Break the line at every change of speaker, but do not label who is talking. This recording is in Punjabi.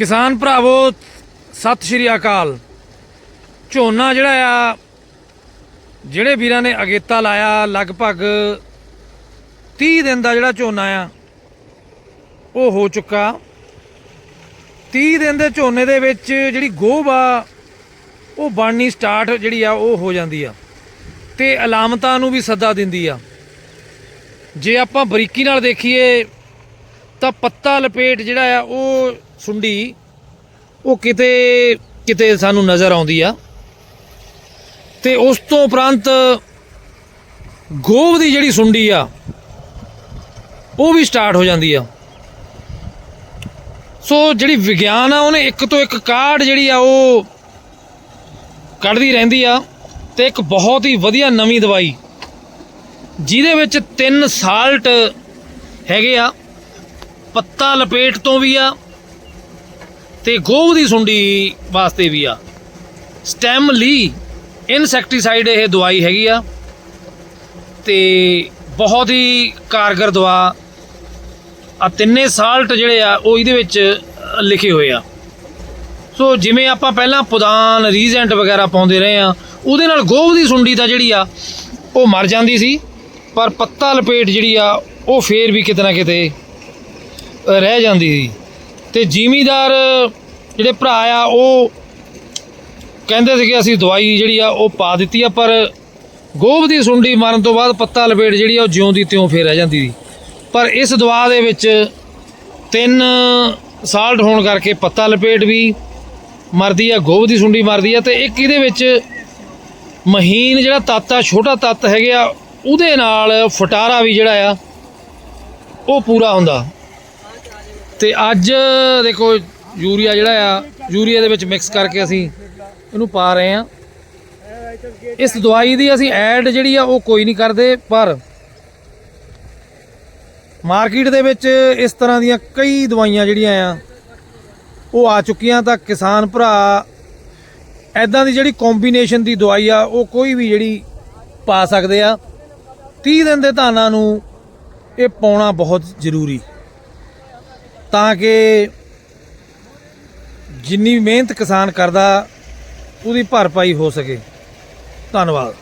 ਕਿਸਾਨ ਭਰਾਵੋ, ਸਤਿ ਸ਼੍ਰੀ ਅਕਾਲ। ਝੋਨਾ ਜਿਹੜਾ ਆ, ਜਿਹੜੇ ਵੀਰਾਂ ਨੇ ਅਗੇਤਾ ਲਾਇਆ, ਲਗਭਗ 30 ਦਿਨ ਦਾ ਜਿਹੜਾ ਝੋਨਾ ਆ, ਉਹ ਹੋ ਚੁੱਕਾ। 30 ਦਿਨ ਦੇ ਝੋਨੇ ਦੇ ਵਿੱਚ ਜਿਹੜੀ ਗੋਭ ਆ ਉਹ ਬਣਨੀ ਸਟਾਰਟ ਜਿਹੜੀ ਆ, ਉਹ ਹੋ ਜਾਂਦੀ ਆ। ਤੇ ਅਲਾਮਤਾਂ ਨੂੰ ਵੀ ਸੱਦਾ ਦਿੰਦੀ ਆ। ਜੇ ਆਪਾਂ ਬਰੀਕੀ ਨਾਲ ਦੇਖੀਏ ਤਾਂ ਪੱਤਾ ਲਪੇਟ ਜਿਹੜਾ ਆ, ਉਹ ਸੁੰਡੀ, ਉਹ ਕਿਤੇ ਕਿਤੇ ਸਾਨੂੰ ਨਜ਼ਰ ਆਉਂਦੀ ਆ। ਤੇ ਉਸ ਤੋਂ ਉਪਰੰਤ ਗੋਭ ਦੀ ਜਿਹੜੀ ਸੁੰਡੀ ਆ, ਉਹ ਵੀ ਸਟਾਰਟ ਹੋ ਜਾਂਦੀ ਆ। ਸੋ ਜਿਹੜੀ ਵਿਗਿਆਨ ਆ, ਉਹਨੇ ਇੱਕ ਤੋਂ ਇੱਕ ਕਾਢ ਜਿਹੜੀ ਆ, ਉਹ ਕੱਢਦੀ ਰਹਿੰਦੀ ਆ ਤੇ ਇੱਕ ਬਹੁਤ ਹੀ ਵਧੀਆ ਨਵੀਂ ਦਵਾਈ, ਜਿਹਦੇ ਵਿੱਚ ਤਿੰਨ ਸਾਲਟ ਹੈਗੇ ਆ। ਪੱਤਾ ਲਪੇਟ ਤੋਂ ਵੀ ਆ ਤੇ ਗੋਭ ਦੀ ਸੁੰਡੀ ਵਾਸਤੇ ਵੀ ਆ। ਸਟੈਮ ਲੀ ਇਨਸੈਕਟੀਸਾਈਡ ਇਹ ਦਵਾਈ ਹੈਗੀ ਆ ਤੇ ਬਹੁਤ ਹੀ ਕਾਰਗਰ ਦਵਾ ਆ। ਤਿੰਨੇ ਸਾਲਟ ਜਿਹੜੇ ਆ, ਉਹ ਇਹਦੇ ਵਿੱਚ ਲਿਖੇ ਹੋਏ ਆ। ਸੋ ਜਿਵੇਂ ਆਪਾਂ ਪਹਿਲਾਂ ਪੁਦਾਨ, ਰੀਜੈਂਟ ਵਗੈਰਾ ਪਾਉਂਦੇ ਰਹੇ ਆ, ਉਹਦੇ ਨਾਲ ਗੋਭ ਦੀ ਸੁੰਡੀ ਤਾਂ ਜਿਹੜੀ ਆ, ਉਹ ਮਰ ਜਾਂਦੀ ਸੀ, ਪਰ ਪੱਤਾ ਲਪੇਟ ਜਿਹੜੀ ਆ, ਉਹ ਫੇਰ ਵੀ ਕਿਤੇ ਨਾ ਕਿਤੇ ਰਹਿ ਜਾਂਦੀ ਸੀ। ਤੇ ਜ਼ਿਮੀਦਾਰ ਜਿਹੜੇ ਭਰਾ ਆ, ਉਹ ਕਹਿੰਦੇ ਸੀ ਕਿ ਅਸੀਂ ਦਵਾਈ ਜਿਹੜੀ ਆ, ਉਹ ਪਾ ਦਿੱਤੀ ਆ, ਪਰ ਗੋਭ ਦੀ ਸੁੰਡੀ ਮਾਰਨ ਤੋਂ ਬਾਅਦ ਪੱਤਾ ਲਪੇਟ ਜਿਹੜੀ ਆ, ਉਹ ਜਿਉਂ ਦੀ ਤਿਉਂ ਫੇਰ ਰਹਿ ਜਾਂਦੀ ਸੀ। ਪਰ ਇਸ ਦਵਾ ਦੇ ਵਿੱਚ ਤਿੰਨ ਸਾਲਟ ਹੋਣ ਕਰਕੇ ਪੱਤਾ ਲਪੇਟ ਵੀ ਮਰਦੀ ਆ, ਗੋਭ ਦੀ ਸੁੰਡੀ ਮਰਦੀ ਆ, ਤੇ ਇੱਕ ਇਹਦੇ ਵਿੱਚ ਮਹੀਨ ਜਿਹੜਾ ਤੱਤ ਆ, ਛੋਟਾ ਤੱਤ ਹੈਗਾ ਉਹਦੇ ਨਾਲ ਫਟਾਰਾ ਵੀ ਜਿਹੜਾ ਆ, ਉਹ ਪੂਰਾ ਹੁੰਦਾ। ਤੇ ਅੱਜ, ਦੇਖੋ, ਯੂਰੀਆ ਜਿਹੜਾ ਆ, ਯੂਰੀਆ ਦੇ ਵਿੱਚ ਮਿਕਸ ਕਰਕੇ ਅਸੀਂ ਇਹਨੂੰ ਪਾ ਰਹੇ ਆ ਇਸ ਦਵਾਈ ਦੀ ਅਸੀਂ ਐਡ ਜਿਹੜੀ ਆ, ਉਹ ਕੋਈ ਨਹੀਂ ਕਰਦੇ, ਪਰ ਮਾਰਕੀਟ ਦੇ ਵਿੱਚ ਇਸ ਤਰ੍ਹਾਂ ਦੀਆਂ ਕਈ ਦਵਾਈਆਂ ਜਿਹੜੀਆਂ ਆ, ਉਹ ਆ ਚੁੱਕੀਆਂ ਤਾਂ ਕਿਸਾਨ ਭਰਾ ਐਦਾਂ ਦੀ ਜਿਹੜੀ ਕੰਬੀਨੇਸ਼ਨ ਦੀ ਦਵਾਈ ਆ, ਉਹ ਕੋਈ ਵੀ ਜਿਹੜੀ ਪਾ ਸਕਦੇ ਆ। 30 ਦਿਨ ਦੇ ਧਾਨਾਂ ਨੂੰ ਇਹ ਪਾਉਣਾ ਬਹੁਤ ਜ਼ਰੂਰੀ। ਤਾਂ ਕਿ ਜਿੰਨੀ ਮਿਹਨਤ ਕਿਸਾਨ ਕਰਦਾ ਉਹਦੀ ਭਰਪਾਈ ਹੋ ਸਕੇ। ਧੰਨਵਾਦ।